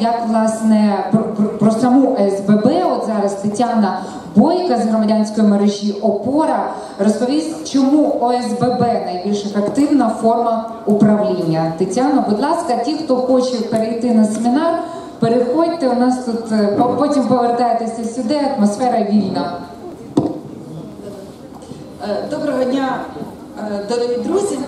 Як власне про, про, саму СББ, от зараз Тетяна Бойка з громадянської мережі Опора розповість, чому ОСББ найбільш ефективна форма управління. Тетяно, будь ласка, ті, хто хоче перейти на семінар, переходьте. У нас тут е, потім повертайтеся сюди. Атмосфера вільна. Е, Доброго дня, е, дорогі друзі.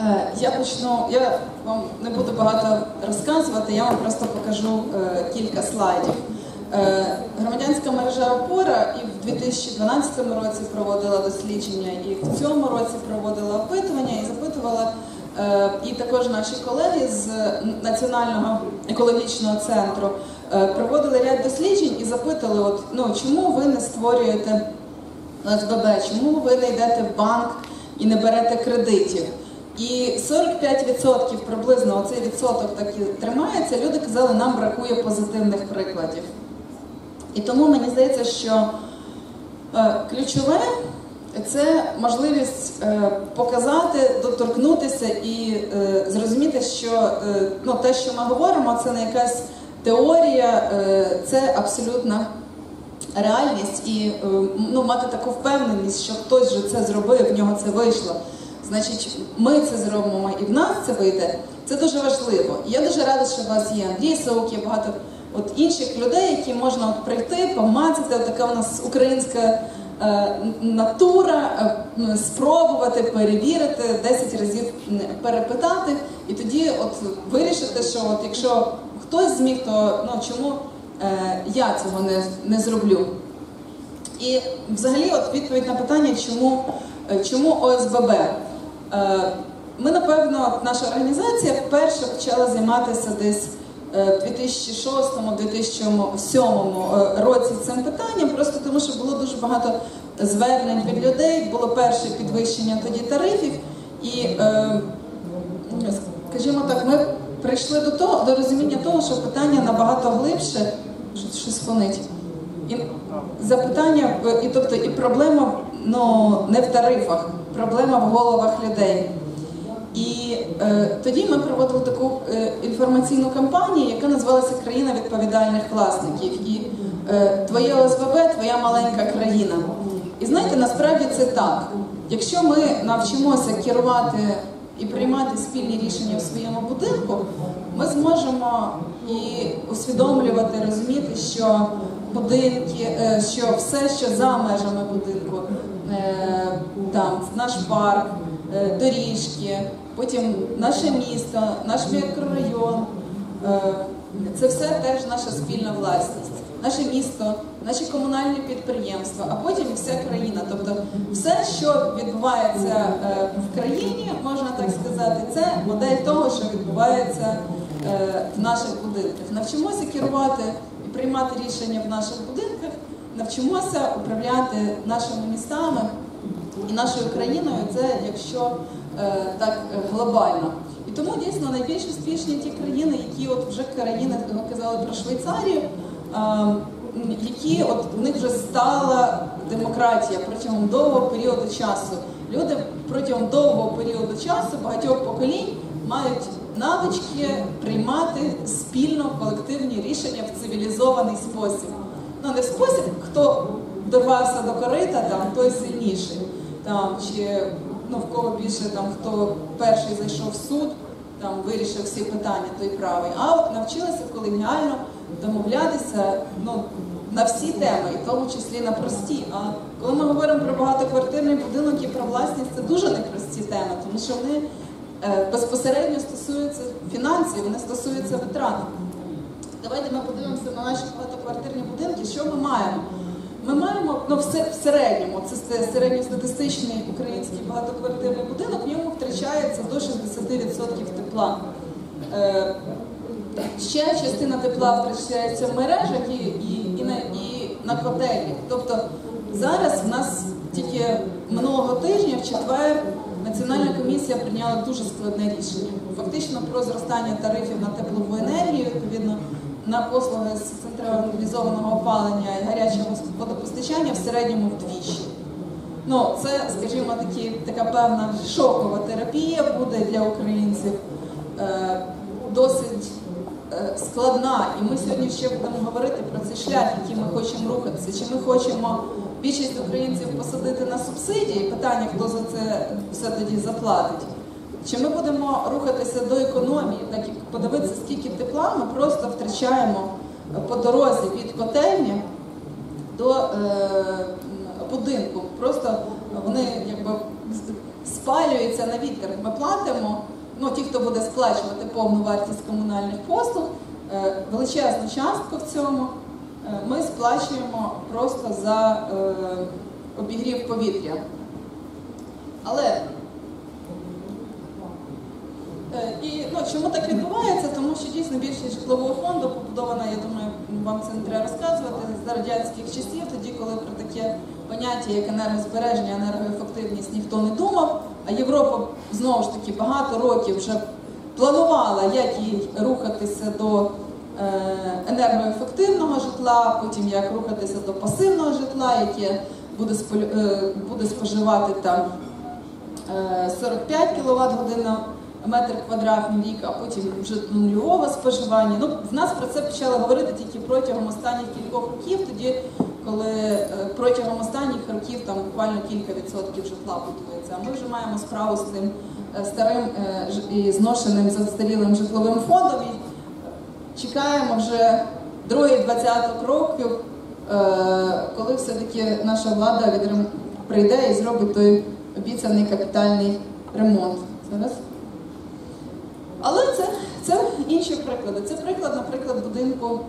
Е, Я почну, я вам не буду багато розказувати, я вам просто покажу е, кілька слайдів. Е, Громадянська мережа опора і в 2012 році проводила дослідження, і в цьому році проводила опитування і запитувала. І також наші колеги з Національного екологічного центру проводили ряд досліджень і запитали, от, ну, чому ви не створюєте ОСББ, чому ви не йдете в банк і не берете кредитів? І 45% приблизно оцей відсоток так і тримається. Люди казали, нам бракує позитивних прикладів. І тому мені здається, що е, ключове це можливість е, показати, доторкнутися і е, зрозуміти, що ну, те, що ми говоримо, це не якась теорія, це абсолютна реальність і ну, мати таку впевненість, що хтось же це зробив, в нього це вийшло. Значить, ми це зробимо і в нас це вийде. Це дуже важливо. Я дуже рада, що у вас є Андрій Саук, є багато от інших людей, які можна от прийти, помацати. Така у нас українська е, натура, е, спробувати перевірити, 10 разів перепитати, і тоді от вирішити, що от якщо хтось зміг, то ну чому е, я цього не, не зроблю. І взагалі, от відповідь на питання, чому, е, чому ОСББ. Е, Ми, напевно, наша організація вперше почала займатися десь е, в 2006-2007 е, році цим питанням, просто тому що було дуже багато звернень від людей, було перше підвищення тоді тарифів, і, скажімо так, ми прийшли до того, до розуміння того, що питання набагато глибше, Що- щось фонить. І запитання, і тобто і проблема ну, не в тарифах, проблема в головах людей. І е, тоді ми проводили таку е, інформаційну кампанію, яка називалася Країна відповідальних власників. І е, твоє ОСББ, твоя маленька країна. І знаєте, насправді це так. Якщо ми навчимося керувати і приймати спільні рішення в своєму будинку, ми зможемо і усвідомлювати, розуміти, що будинки, е, що все, що за межами будинку, там наш парк, е, доріжки, потім наше місто, наш мікрорайон. е, Це все теж наша спільна власність. Наше місто, наші комунальні підприємства, а потім вся країна. Тобто все, що відбувається е, в країні, можна так сказати, це модель того, що відбувається е, в наших будинках. Навчимося керувати і приймати рішення в наших будинках, навчимося управляти нашими містами і нашою країною. Це якщо е, так е, глобально. І тому дійсно найбільш успішні ті країни, які от вже країни, ми казали про Швейцарію, е, які от в них вже стала демократія протягом довгого періоду часу. Люди протягом довгого періоду часу, багатьох поколінь, мають навички приймати спільно колективні рішення в цивілізований спосіб. Ну не спосіб, хто дорвався до корита, там той сильніший, там чи ну в кого більше там хто перший зайшов в суд, там вирішив всі питання, той правий. А от навчилися колегіально домовлятися ну, на всі теми, і в тому числі на прості. А коли ми говоримо про багатоквартирний будинок і про власність, це дуже непрості теми, тому що вони е, безпосередньо стосуються фінансів, вони стосуються витрат. Давайте ми подивимося на наші багатоквартирні будинки. Що ми маємо? Ми маємо ну, все в середньому, це середньостатистичний український багатоквартирний будинок, в ньому втрачається до 60% тепла. Е, ще частина тепла втрачається в мережах і, і, і, на, і на котельні. Тобто зараз в нас тільки минулого тижня, в четвер, Національна комісія прийняла дуже складне рішення. Фактично про зростання тарифів на теплову енергію, відповідно на послуги з централізованого опалення і гарячого водопостачання в середньому вдвічі. Ну, це, скажімо, такі, така певна шокова терапія буде для українців. Е, досить е, складна, і ми сьогодні ще будемо говорити про цей шлях, який ми хочемо рухатися. Чи ми хочемо більшість українців посадити на субсидії? Питання, хто за це все тоді заплатить. Чи ми будемо рухатися до економії, так і подивитися, скільки тепла ми просто втрачаємо по дорозі від котельні до е, будинку. Просто вони якби спалюються на вітер. Ми платимо, ну ті, хто буде сплачувати повну вартість комунальних послуг, е, величезну частку в цьому е, ми сплачуємо просто за е, обігрів повітря. Але Е, І ну, чому так відбувається? Тому що дійсно більшість житлового фонду побудована, я думаю, вам це не треба розказувати, з радянських часів, тоді, коли про таке поняття, як енергозбереження, енергоефективність ніхто не думав, а Європа знову ж таки багато років вже планувала, як їй рухатися до е, енергоефективного житла, потім як рухатися до пасивного житла, яке буде, е, буде споживати там е, 45 кВт годин на метр квадратний рік, а потім вже нульове споживання. Ну, в нас про це почали говорити тільки протягом останніх кількох років, тоді, коли е, протягом останніх років там буквально кілька відсотків житла будується. А ми вже маємо справу з тим е, старим е, і зношеним застарілим житловим фондом. І чекаємо вже другий двадцяток років, коли все-таки наша влада прийде і зробить той обіцяний капітальний ремонт. Зараз. Але це, це інші приклади. Це приклад, наприклад, будинку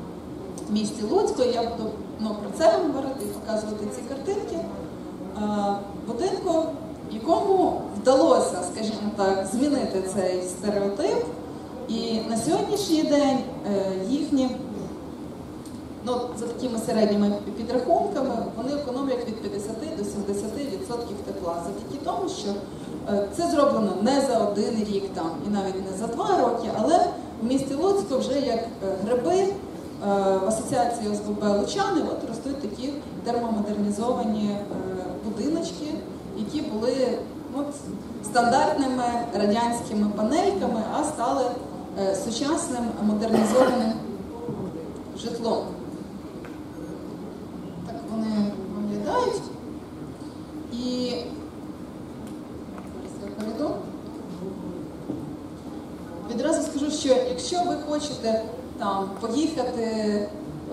в місті Луцьку. Я буду ну, про це говорити і показувати ці картинки. Будинку, якому вдалося, скажімо так, змінити цей стереотип. І на сьогоднішній день е, їхні, ну, за такими середніми підрахунками, вони економлять від 50 до 70% тепла. Завдяки тому, що це зроблено не за один рік там, і навіть не за два роки, але в місті Луцьку вже як е, гриби е, в асоціації ОСББ Лучани от ростуть такі термомодернізовані е, будиночки, які були от, стандартними радянськими панельками, а стали е, сучасним модернізованим житлом. Так вони виглядають. І зараз я перейду. Відразу скажу, що якщо ви хочете там поїхати,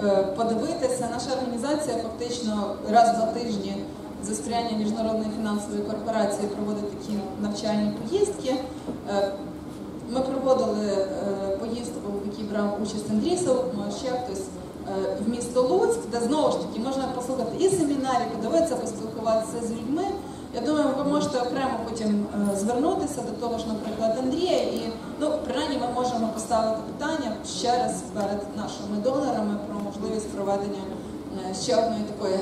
е, подивитися, наша організація фактично раз в два тижні за сприяння міжнародної фінансової корпорації проводить такі навчальні поїздки. Е, Ми проводили е, поїздку, в якій брав участь Андрій Саутмо, ще хтось в місто Луцьк, де знову ж таки можна послухати і семінарі, подивитися, поспілкуватися з людьми. Я думаю, ви можете окремо потім е, звернутися до того ж, наприклад, Андрія, і ну, принаймні ми можемо поставити питання ще раз перед нашими донорами про можливість проведення е, ще одної такої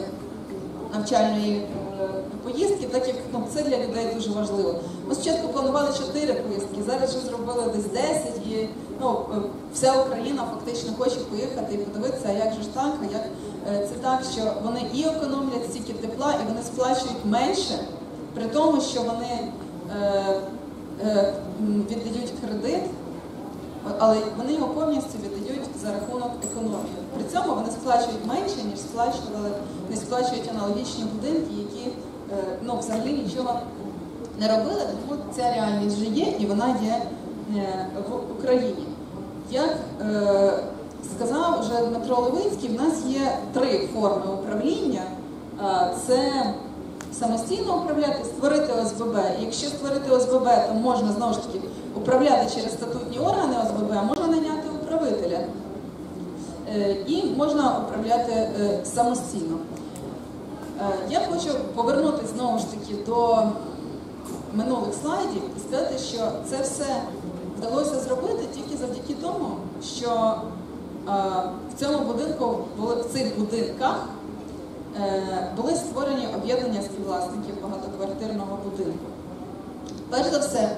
навчальної е, поїздки, так як ну, це для людей дуже важливо. Ми спочатку планували 4 поїздки, зараз вже зробили десь 10 і ну, вся Україна фактично хоче поїхати і подивитися, як же ж так, як це так, що вони і економлять стільки тепла, і вони сплачують менше, при тому, що вони е, е, віддають кредит, але вони його повністю віддають за рахунок економії. При цьому вони сплачують менше, ніж сплачували, не сплачують аналогічні будинки, які е, ну, взагалі нічого не робили, тому ця реальність вже є і вона є е, в Україні. Як е, сказав вже Дмитро Левицький, в нас є три форми управління. Е, Це самостійно управляти, створити ОСББ. І якщо створити ОСББ, то можна знову ж таки управляти через статутні органи ОСББ, а можна наняти управителя. Е, І можна управляти е, самостійно. Е, Я хочу повернутися знову ж таки до минулих слайдів і сказати, що це все вдалося зробити тільки завдяки тому, що в цьому будинку були в цих будинках були створені об'єднання співвласників багатоквартирного будинку. Перш за все,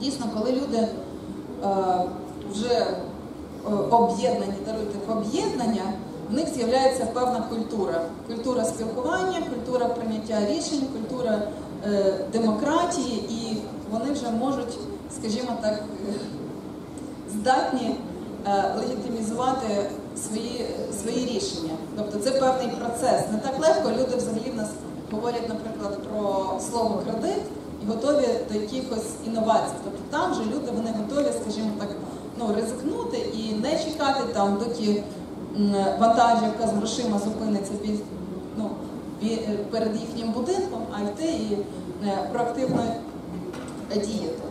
дійсно, коли люди е, вже е, об'єднані, даруйте в об'єднання, в них з'являється певна культура. Культура спілкування, культура прийняття рішень, культура е, демократії, і вони вже можуть, скажімо так, е, здатні е, легітимізувати свої, свої рішення. Тобто це певний процес. Не так легко люди взагалі в нас говорять, наприклад, про слово кредит і готові до якихось інновацій. Тобто там же люди вони готові, скажімо так, ну, ризикнути і не чекати там, доки вантажівка з грошима зупиниться під, ну, перед їхнім будинком, а йти і е, проактивно діяти.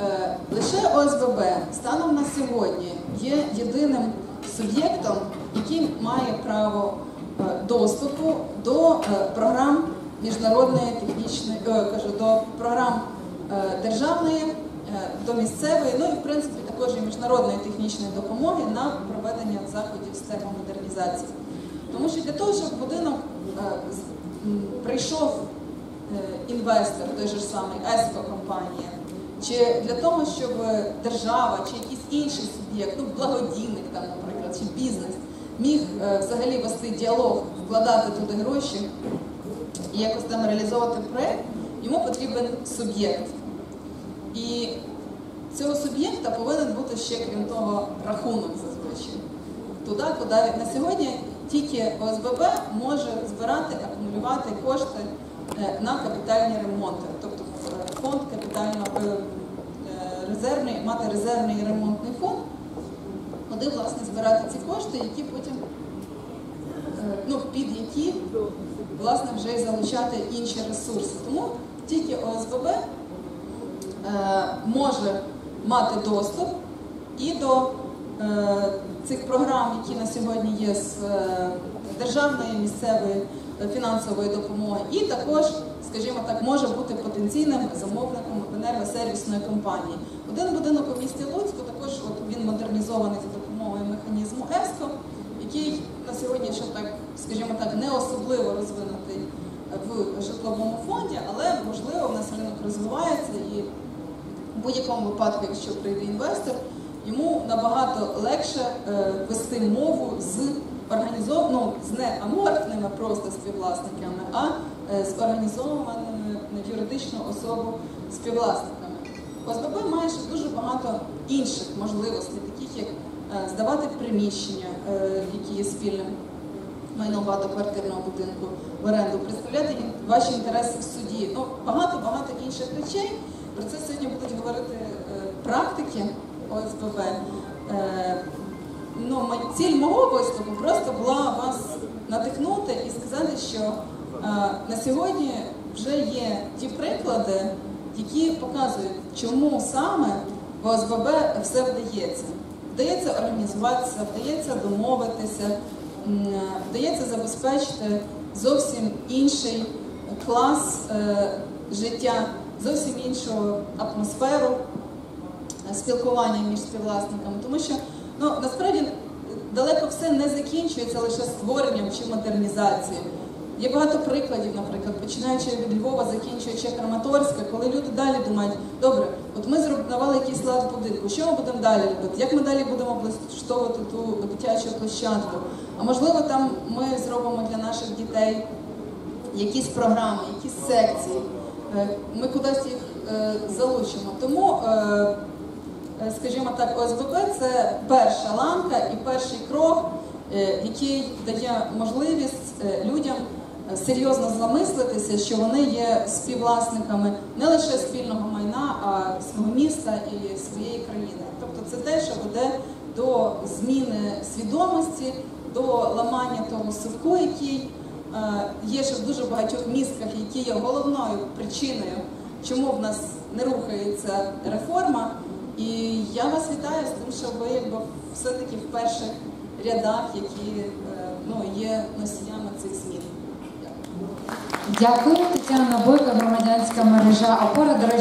Е, Лише ОСББ станом на сьогодні є єдиним суб'єктом, який має право е, доступу до е, програм міжнародної технічної, е, кажу, до програм державної, до місцевої, ну і в принципі також і міжнародної технічної допомоги на проведення заходів з термомодернізації. Тому що для того, щоб будинок прийшов інвестор, той же самий ЕСКО компанія, чи для того, щоб держава чи якийсь інший суб'єкт, ну благодійник там, чи бізнес, міг е, взагалі вести діалог, вкладати туди гроші і якось там реалізовувати проект, йому потрібен суб'єкт. І цього суб'єкта повинен бути ще, крім того, рахунок зазвичай. Туди, куди на сьогодні тільки ОСББ може збирати, акумулювати кошти е, на капітальні ремонти, тобто е, фонд капітального резервний, мати резервний ремонтний фонд, куди власне збирати ці кошти, які потім е, ну, під які власне вже і залучати інші ресурси. Тому тільки ОСББ е, може мати доступ і до е, цих програм, які на сьогодні є з е, державної місцевої е, фінансової допомоги, і також, скажімо так, може бути потенційним замовником енергосервісної компанії. Один будинок у місті Луцьку також от він модернізований допомогою механізму ЕСКО, який на сьогодні ще так, скажімо так, не особливо розвинутий в житловому фонді, але можливо в нас ринок розвивається і в будь-якому випадку, якщо прийде інвестор, йому набагато легше е, вести мову з організованими, з не аморфними просто співвласниками, а е, з організованими на юридичну особу співвласниками. ОСББ має ще дуже багато інших можливостей, таких як здавати приміщення, е, які є спільним майно багатоквартирного будинку в оренду, представляти ваші інтереси в суді. Ну, багато-багато інших речей. Про це сьогодні будуть говорити е, практики ОСББ. Е, ну, ціль мого виступу просто була вас надихнути і сказати, що е, на сьогодні вже є ті приклади, які показують, чому саме в ОСББ все вдається. Вдається організуватися, вдається домовитися, вдається забезпечити зовсім інший клас е, життя, зовсім іншу атмосферу е, спілкування між співвласниками, тому що ну насправді далеко все не закінчується лише створенням чи модернізацією. Є багато прикладів, наприклад, починаючи від Львова, закінчуючи Краматорська, коли люди далі думають, добре, от ми зруйнували якийсь лад будинку, що ми будемо далі робити? Як ми далі будемо облаштовувати ту дитячу площадку? А можливо, там ми зробимо для наших дітей якісь програми, якісь секції. Е, Ми кудись їх е, залучимо. Тому, е, скажімо так, ОСББ це перша ланка і перший крок, який дає можливість людям серйозно замислитися, що вони є співвласниками не лише спільного майна, а свого міста і своєї країни. Тобто це те, що веде до зміни свідомості, до ламання того совку, який е, є ще в дуже багатьох містках, які є головною причиною, чому в нас не рухається реформа. І я вас вітаю з тим, що ви якби все-таки в перших рядах, які е, ну, є носіями цих змін. Дякую. Тетяна Бойко, громадянська мережа опора. До речі,